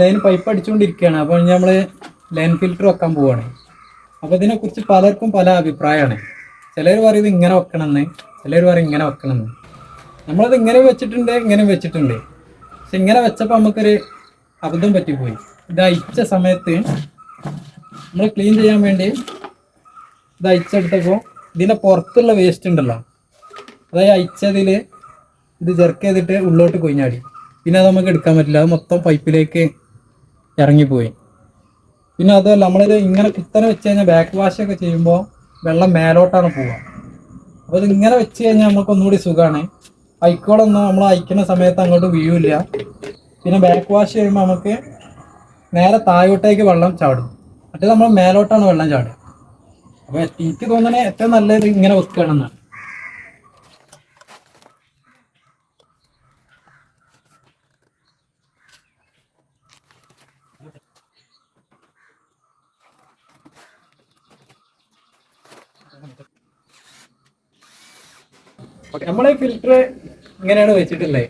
Line pipe അടിച്ചുകൊണ്ടിരിക്കുകയാണ് അപ്പോൾ നമ്മൾ line filter വെക്കാൻ പോവുകയാണ് അപ്പോൾ ഇതിനെക്കുറിച്ച് പലർക്കും പല അഭിപ്രായമാണ്. ചിലർ പറയും ഇങ്ങനെ വെക്കണമെന്ന് ചിലർ പറയും ഇങ്ങനെ വെക്കണമെന്ന്. നമ്മളത് ഇങ്ങനെ വെച്ചിട്ടുണ്ട് ഇങ്ങനെ വെച്ചിട്ടുണ്ട്. പക്ഷെ ഇങ്ങനെ വെച്ചപ്പോൾ നമുക്കൊരു അബദ്ധം പറ്റിപ്പോയി. ഇത് അയച്ച സമയത്ത് നമ്മൾ ക്ലീൻ ചെയ്യാൻ വേണ്ടി ഇത് അയച്ചെടുത്തപ്പോൾ ഇതിന്റെ പുറത്തുള്ള വേസ്റ്റ് ഉണ്ടല്ലോ. അതായത് അയച്ചതിൽ ഇത് ജെർക്ക് ചെയ്തിട്ട് ഉള്ളോട്ട് കൊയിഞ്ഞാടി പിന്നെ അത് നമുക്ക് എടുക്കാൻ പറ്റില്ല. അത് മൊത്തം പൈപ്പിലേക്ക് ഇറങ്ങിപ്പോയി. പിന്നെ അതുമല്ല നമ്മളിത് ഇങ്ങനെ കുത്തനെ വെച്ച് കഴിഞ്ഞാൽ ബാക്ക് വാഷ് ഒക്കെ ചെയ്യുമ്പോൾ വെള്ളം മേലോട്ടാണ് പോവുക. അപ്പോൾ ഇത് ഇങ്ങനെ വെച്ച് കഴിഞ്ഞാൽ നമുക്ക് ഒന്നുകൂടി സുഖമാണ്. അയക്കോളൊന്നും നമ്മൾ അയക്കുന്ന സമയത്ത് അങ്ങോട്ട് വീഴില്ല. പിന്നെ ബാക്ക് വാഷ് ചെയ്യുമ്പോൾ നമുക്ക് നേരെ താഴോട്ടേക്ക് വെള്ളം ചാടും. മറ്റേ നമ്മൾ മേലോട്ടാണ് വെള്ളം ചാടുക. അപ്പോൾ എനിക്ക് തോന്നണേ ഏറ്റവും നല്ലത് ഇങ്ങനെ വെക്കുകയാണെന്നാണ് നമ്മളെ ഫിൽറ്റർ ഇങ്ങനെയാണ് വെച്ചിട്ടുള്ളത്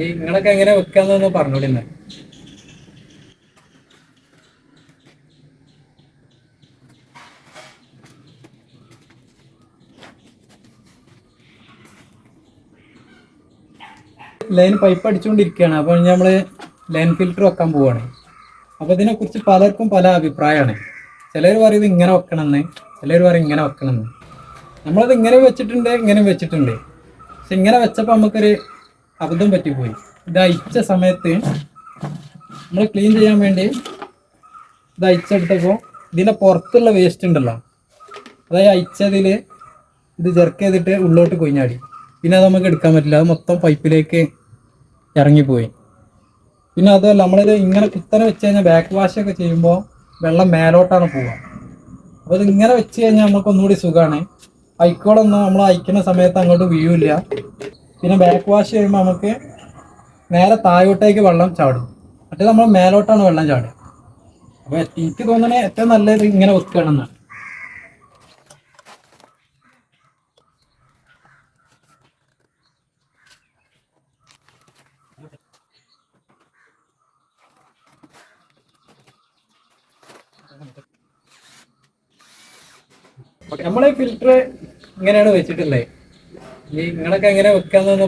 ഈ നിങ്ങളൊക്കെ എങ്ങനെ വെക്കാന്നൊന്ന് പറഞ്ഞോളി എന്നാ ലൈൻ പൈപ്പ് അടിച്ചുകൊണ്ടിരിക്കുകയാണ്. അപ്പോൾ നമ്മൾ ലൈൻ ഫിൽറ്റർ വെക്കാൻ പോവുകയാണ് അപ്പോൾ ഇതിനെക്കുറിച്ച് പലർക്കും പല അഭിപ്രായമാണ്. ചിലർ പറയും ഇങ്ങനെ വെക്കണമെന്ന് ചിലർ പറയും ഇങ്ങനെ വെക്കണമെന്ന്. നമ്മളത് ഇങ്ങനെ വെച്ചിട്ടുണ്ട് ഇങ്ങനെ വെച്ചിട്ടുണ്ട്. പക്ഷെ ഇങ്ങനെ വെച്ചപ്പോൾ നമുക്കൊരു അബദ്ധം പറ്റിപ്പോയി. ഇത് അയച്ച സമയത്ത് നമ്മൾ ക്ലീൻ ചെയ്യാൻ വേണ്ടി ഇത് അയച്ചെടുത്തപ്പോൾ ഇതിന്റെ പുറത്തുള്ള വേസ്റ്റ് ഉണ്ടല്ലോ. അതായത് അയച്ചതിൽ ഇത് ജെർക്ക് ചെയ്തിട്ട് ഉള്ളോട്ട് കൊയിഞ്ഞാടി പിന്നെ അത് നമുക്ക് എടുക്കാൻ പറ്റില്ല. അത് മൊത്തം പൈപ്പിലേക്ക് ഇറങ്ങിപ്പോയി. പിന്നെ അതുമല്ല നമ്മളിത് ഇങ്ങനെ കുത്തനെ വെച്ച് കഴിഞ്ഞാൽ ബാക്ക് വാഷ് ഒക്കെ ചെയ്യുമ്പോൾ വെള്ളം മേലോട്ടാണ് പോവുക. അപ്പോൾ ഇത് ഇങ്ങനെ വെച്ച് കഴിഞ്ഞാൽ നമുക്ക് ഒന്നുകൂടി സുഖമാണ് അയക്കോളൊന്നും നമ്മൾ അയക്കുന്ന സമയത്ത് അങ്ങോട്ട് വീഴില്ല. പിന്നെ ബാക്ക് വാഷ് ചെയ്യുമ്പോൾ നമുക്ക് നേരെ താഴോട്ടേക്ക് വെള്ളം ചാടും. മറ്റേ നമ്മൾ മേലോട്ടാണ് വെള്ളം ചാടുക. അപ്പോൾ എനിക്ക് തോന്നണേ ഏറ്റവും നല്ലത് ഇങ്ങനെ വെക്കുകയാണെന്നാണ് ഓക്കെ നമ്മളെ ഫിൽറ്റർ ഇങ്ങനെയാണ് വെച്ചിട്ടുള്ളത് ഈ നിങ്ങളൊക്കെ എങ്ങനെ വെക്കാന്നൊന്ന്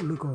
ഉള്ളിക്കോ?